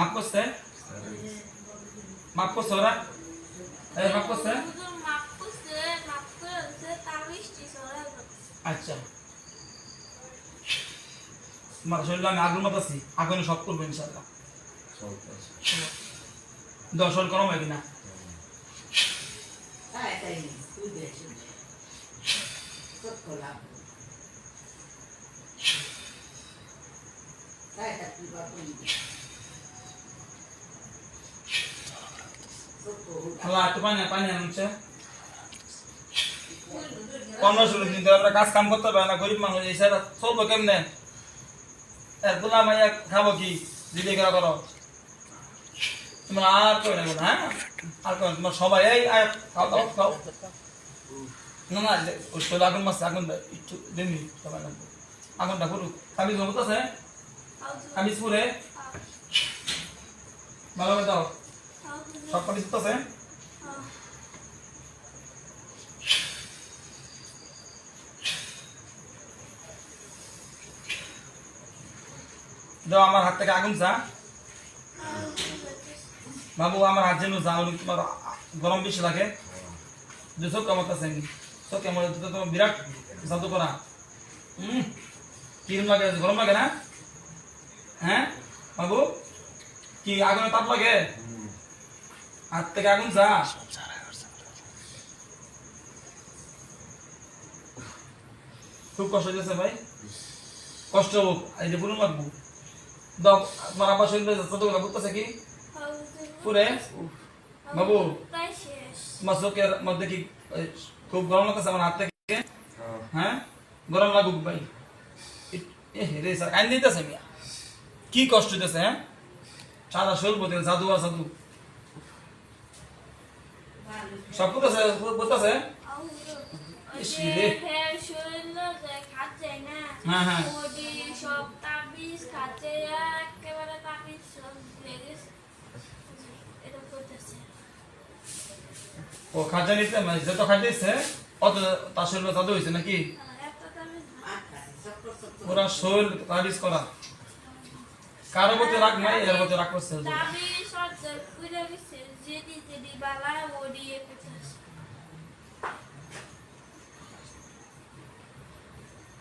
মাপ করছে মাপ করছে ওরা এই মাপ করছে আচ্ছা। তোমার শরীরে আমি আগুন মত আছি। আগুনে সব করব ইনশাল্লাহ দর্শন করো হয় কিনা তাই তাই একটু পানি পানি আনছে। পনেরো ষোলো দিন ধরে আমরা কাজ কাম করতে পারে না গরিব মানুষ এই স্যার চলবো কেমনে? এর গোলাম মাইয়া খাব কি? দিদি করা করো। তোমরা আর কই না হ্যাঁ? আর কই তোমরা সবাই এই আয়, খাও খাও খাও। না না ওই শোল আগুন মাছ আগুন একটু দিন সবাই আগুনটা করুক কামিজ জমত আছে? কামিজ পুরে? ভালো করে দাও। সব কামিজ আছে দাও আমার হাত থেকে আগুন চা বাবু, আমার হাত যেন যা তোমার গরম বেশি লাগে। যে চোখ কেমন আছে চোখ কেমন তোমার বিরাট জাদু করা হুম কিরম লাগে, গরম লাগে না? হ্যাঁ? বাবু, কি আগুনে তাপ লাগে? হাত থেকে আগুন চা খুব কষ্ট হয়েছে ভাই। কষ্ট হোক এই যে বলুন লাগবো দাও তোমার আব্বা শরীরে যত কথা বলতেছে কি? পুরে। বাবু। তোমার চোখের মধ্যে কি খুব গরম লাগতেছে আমার হাত থেকে? হ্যাঁ। গরম লাগুক ভাই। রে স্যার কান দিতেছে কি কষ্ট হইতেছে হ্যাঁ? সাদা শোল বলতে জাদু আর জাদু। লেগেছে। এটা করতেছে। ও খাজা নিতে মানে যত খাজা দিচ্ছে অত তার শরীরে জাদু হয়েছে নাকি। ওরা শরীর তাবিজ করা। কারও প্রতি রাগ নাই এর প্রতি রাগ করছে। গেছে যেদি যেদি বালা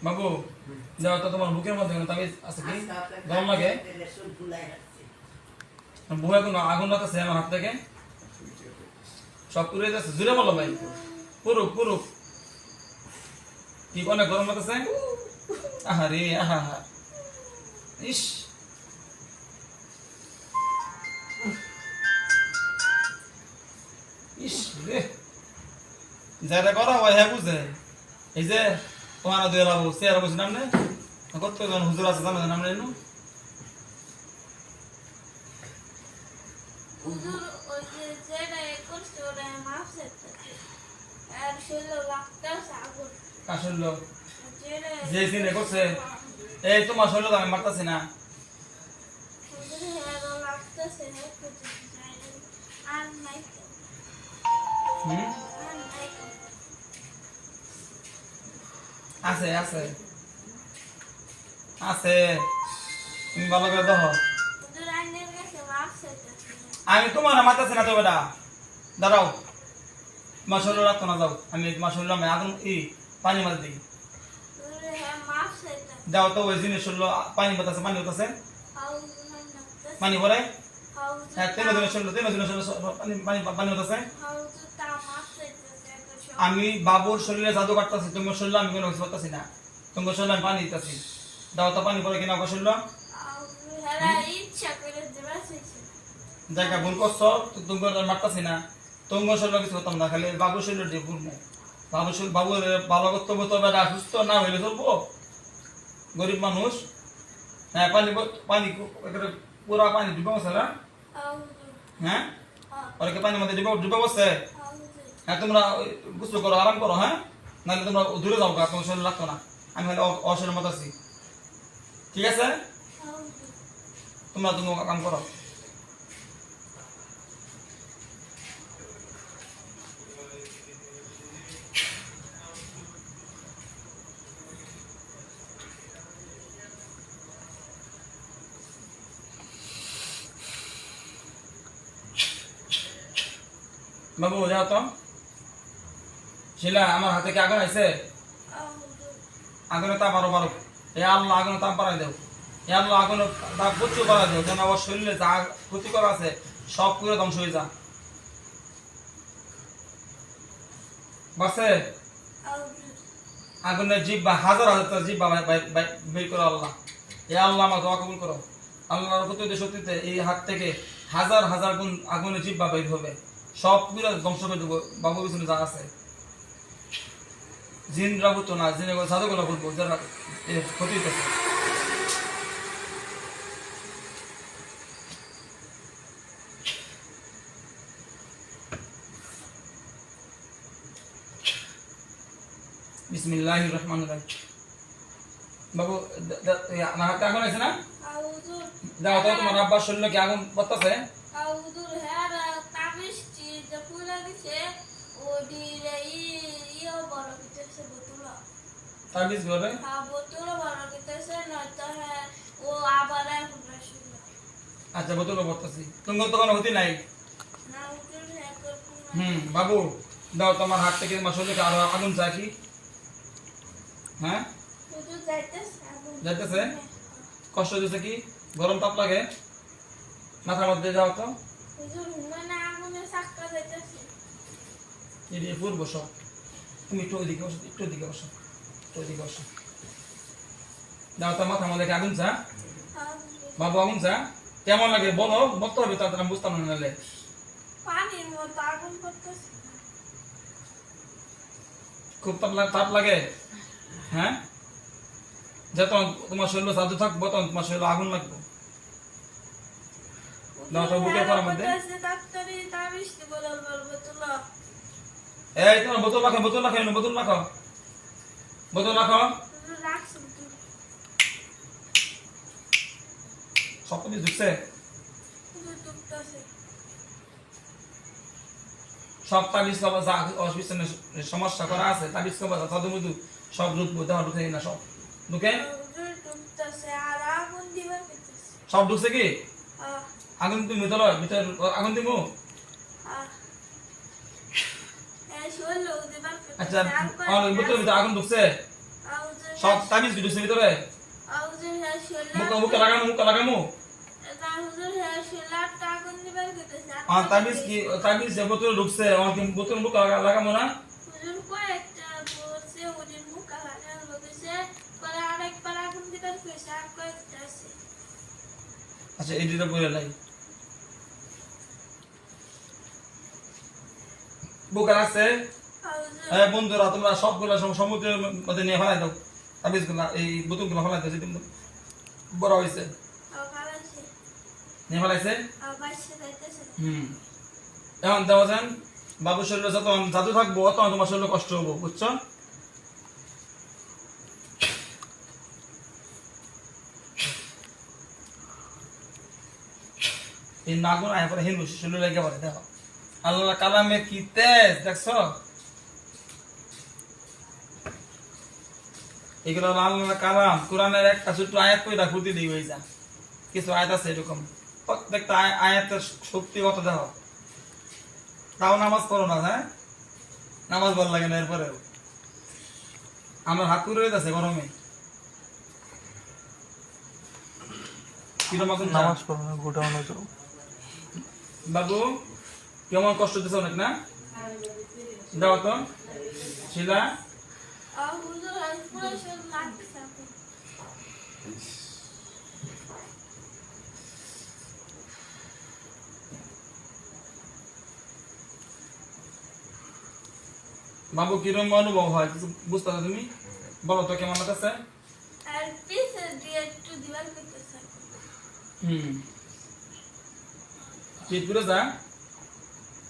বাবু যাও তো তোমার বুকের মধ্যে তাবিজ আছে কি গরম লাগে বুয়ে কোনো আগুন লাগতেছে আমার হাত থেকে সব পুড়ে যাচ্ছে জুড়ে বলো ভাই পুরুক পুরুক কি অনেক গরম লাগতেছে আহা রে আহা ইস যারা করা হয় হ্যাঁ বুঝে। এই যে তোমার দুই লাভ চেয়ার বসে নাম নেই কতজন হুজুর আছে জানো নাম নেই হুজুর ওই যে যেটা এ করছে আগুন। যে সিনে এই তোমার শরীর আমি মারতাছি না। হুম? আছে আছে। আছে। তুমি ভালো করে দেখো। আমি তোমার মারতাছি না তো বেটা। দাঁড়াও। তোমার শরীর রাখতো না, যাও। আমি তোমার শরীর আমি আগুন, ই, পানি মার দিই। যাও তো, ওই জিনিস শরীর পানি বাতাসে পানি বাতাসে পানি ভরে হ্যাঁ তিন দিনের শরীর তিন দিনের শরীর, পানি পানি বাতাসে আমি বাবুর শরীরে জাদু কাটতেছি তোমার শরীরে আমি কোনো কিছু করতেছি না। তোমার শরীরে আমি পানি দিতেছি। দাও তো পানি পরে কিনা আমার শরীর। জায়গা ভুল করছ তো তোমার মারতাছি না। তোমার শরীরে কিছু করতাম না খালি বাবুর শরীরে দিয়ে ভুল বাবুর শরীর বাবুর ভালো করতে হবে তবে সুস্থ না হইলে চলবো। গরিব মানুষ। হ্যাঁ পানি পানি পুরা পানি ডুবে বসে না? হ্যাঁ? ওরকে পানির মধ্যে ডুবে ডুবে বসে হ্যাঁ তোমরা বুঝতে করো, আরাম করো হ্যাঁ? নাহলে তোমরা দূরে যাও, গা তোমার শরীর লাগতো না। আমি হলে অশরীর মতো আছি। ঠিক আছে? তোমরা তোমরা কাম করো। বাবু, যাও তো। শিলা, আমার হাতে কি আগুন আগুনে এ আল্লাহ তাপ বাড়াই এ আল্লাহ তাপ প্রচুর বাড়াই যেন আমার শরীরে যা ক্ষতিকর আছে, সব করে ধ্বংস হয়ে যা বাসে? আগুনের জিভ বা হাজার হাজার জিভ বা বের করো আল্লাহ। এ আল্লাহ আমার দোয়া কবুল করো। আল্লাহর প্রতি শক্তিতে এই হাত থেকে হাজার হাজার গুণ আগুনের জিভ বা বের হবে। সবগুলো ধ্বংস করে দেবো। বাবু পিছনে যা আছে। জিন রাবুত না জিনে সাধুগুলো বলব যারা ক্ষতি হইতেছে। বিসমিল্লাহির রহমানির রহিম। বাবু আমার হাতে আগুন আছে না? দাও তো তোমার আব্বার শরীরে কি আগুন পড়তেছে? এখন শুনলো আচ্ছা বোতলে পড়তেছি তুমি তো কোনো হতি নাই? হ্যাঁ। হুম বাবু দাও তোমার হাত থেকে তোমার শরীরে আরও আগুন চাই কি? হ্যাঁ? যাইতেছে কষ্ট দিচ্ছে কি? গরম তাপ লাগে? মাথার মধ্যে যাও তো। হুজুর মানে বসো। তুমি একটু ওইদিকে বসো একটু ওইদিকে বসো। ওইদিকে বসো দাও তো মাথার মধ্যে আগুন চা হ্যাঁ। বাবু আগুন চা কেমন লাগে? বলো বলতে হবে আমি বুঝতাম না নাহলে খুব তাপ তাপ লাগে। হ্যাঁ? যত তোমার শরীর সাধু থাকব তখন তোমার শরীরে আগুন লাগবে। তো বুকের করার মধ্যে। এই তোমার বোতল রাখো বোতল রাখো বোতল রাখো বোতল রাখো সব কিছু ঢুকছে? সব তাবিজ কবা যা অসুবিধা সমস্যা করা আছে তাবিজ কবা যা সাধু মধু সব ঢুকবো দেওয়া ঢুকে না সব। ঢুকে? সব ঢুকছে কি? আগুন তুমি ভিতর ভিতর আগুন দিব আহ এই শৈলো দিবার পেতেছে আচ্ছা ভিতরে আগুন ঢুকছে সব তাবিজ কি ঢুকছে ভিতরে। মুখে মুখে লাগানো, মুখে লাগামু তাবিজ কি, তাবিজ যে বোতল ঢুকছে, আমার কি বোতল মুখে লাগা- লাগামু না? আচ্ছা এই দুটো বলে লাই। বুকার আছে? হ্যাঁ বন্ধুরা তোমরা সবগুলো সমুদ্রের মধ্যে নিয়ে ফেলাই দাও। তাবিজগুলো এই বোতলগুলো ফেলাই দাও বড় হয়েছে নিয়ে ফেলাইছে? হুম। এখন দেওয়া যান বাবু শরীরে যত জাদু থাকব তখন তোমার শরীরে কষ্ট হব বুঝছ? এই নাগুন আয় পরে হিন্দু শরীরে লেগে পড়ে দেখো। আল্লাহ কালামে কি তেজ দেখছ? এগুলো আল্লাহ কালাম কোরআনের একটা ছোট্ট আয়াত কইরা ফুটি দিয়ে হয়ে যা কিছু আয়াত আছে এরকম। প্রত্যেকটা আয়াতের শক্তি কত দেখো তাও নামাজ পড়ো না হ্যাঁ? নামাজ ভালো লাগে না এরপরেও। আমার হাত পুরো হয়ে যাচ্ছে গরমে নামাজ পড়ো না গোডাউনে যাও। বাবু কেমন কষ্ট দিচ্ছে অনেক না? দাও তো। শিলা। বাবু কিরম অনুভব হয় কিছু বুঝতে তুমি? বলো তো কেমন লাগছে আর পিছে দিয়ে একটু দিবার করতেছে হুম। শীত করে যা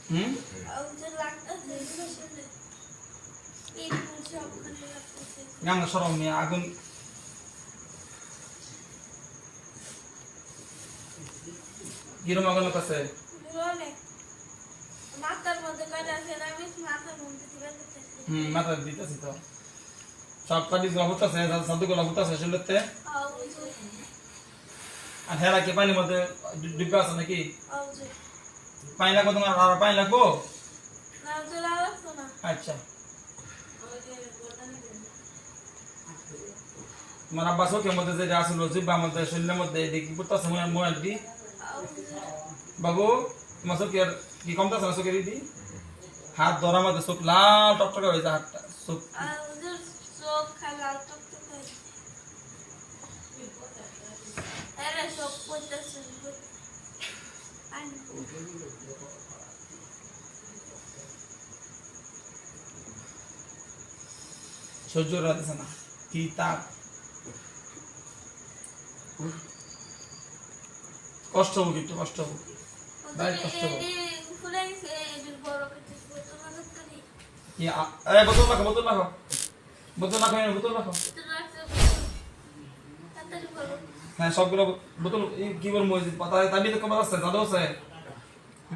হুম? আর হুজুর লাগতেছে এই গাঙ্গা সরম নিয়ে আগুন। কিরম আগুন আছে। হুম মাথা দিতেছি তো। সব কাটি লাভতাছে সাধুকে লাভতাছে সেগুলোতে আর হেরা কি পানির মধ্যে ডু- ডুবে আছে নাকি? পানি লাগবো তোমার আর পানি লাগবো? আচ্ছা। তোমার আব্বা চোখের মধ্যে যেটা আসলো জিব্বার মধ্যে শরীরের মধ্যে দেখি পড়তেছে মনে মোবাইল দি বাবু তোমার চোখের কি কমতেছে না চোখের দি হাত ধরার মধ্যে চোখ লাল টকটকে হয়েছে হাতটা চোখ আর ওদের চোখ খালাল টকটকে এরা সব করতেছে আনি সহ্য রাখতেছে না কি তাপ কষ্ট হোক কিন্তু কষ্ট হোক ভাই, কষ্ট হবে। বোতল রাখো বোতল রাখো। বোতল রাখো বোতল রাখো। হ্যাঁ সবগুলো বোতল কি যে পাতা তাবিতে কমার আছে দাদু আছে।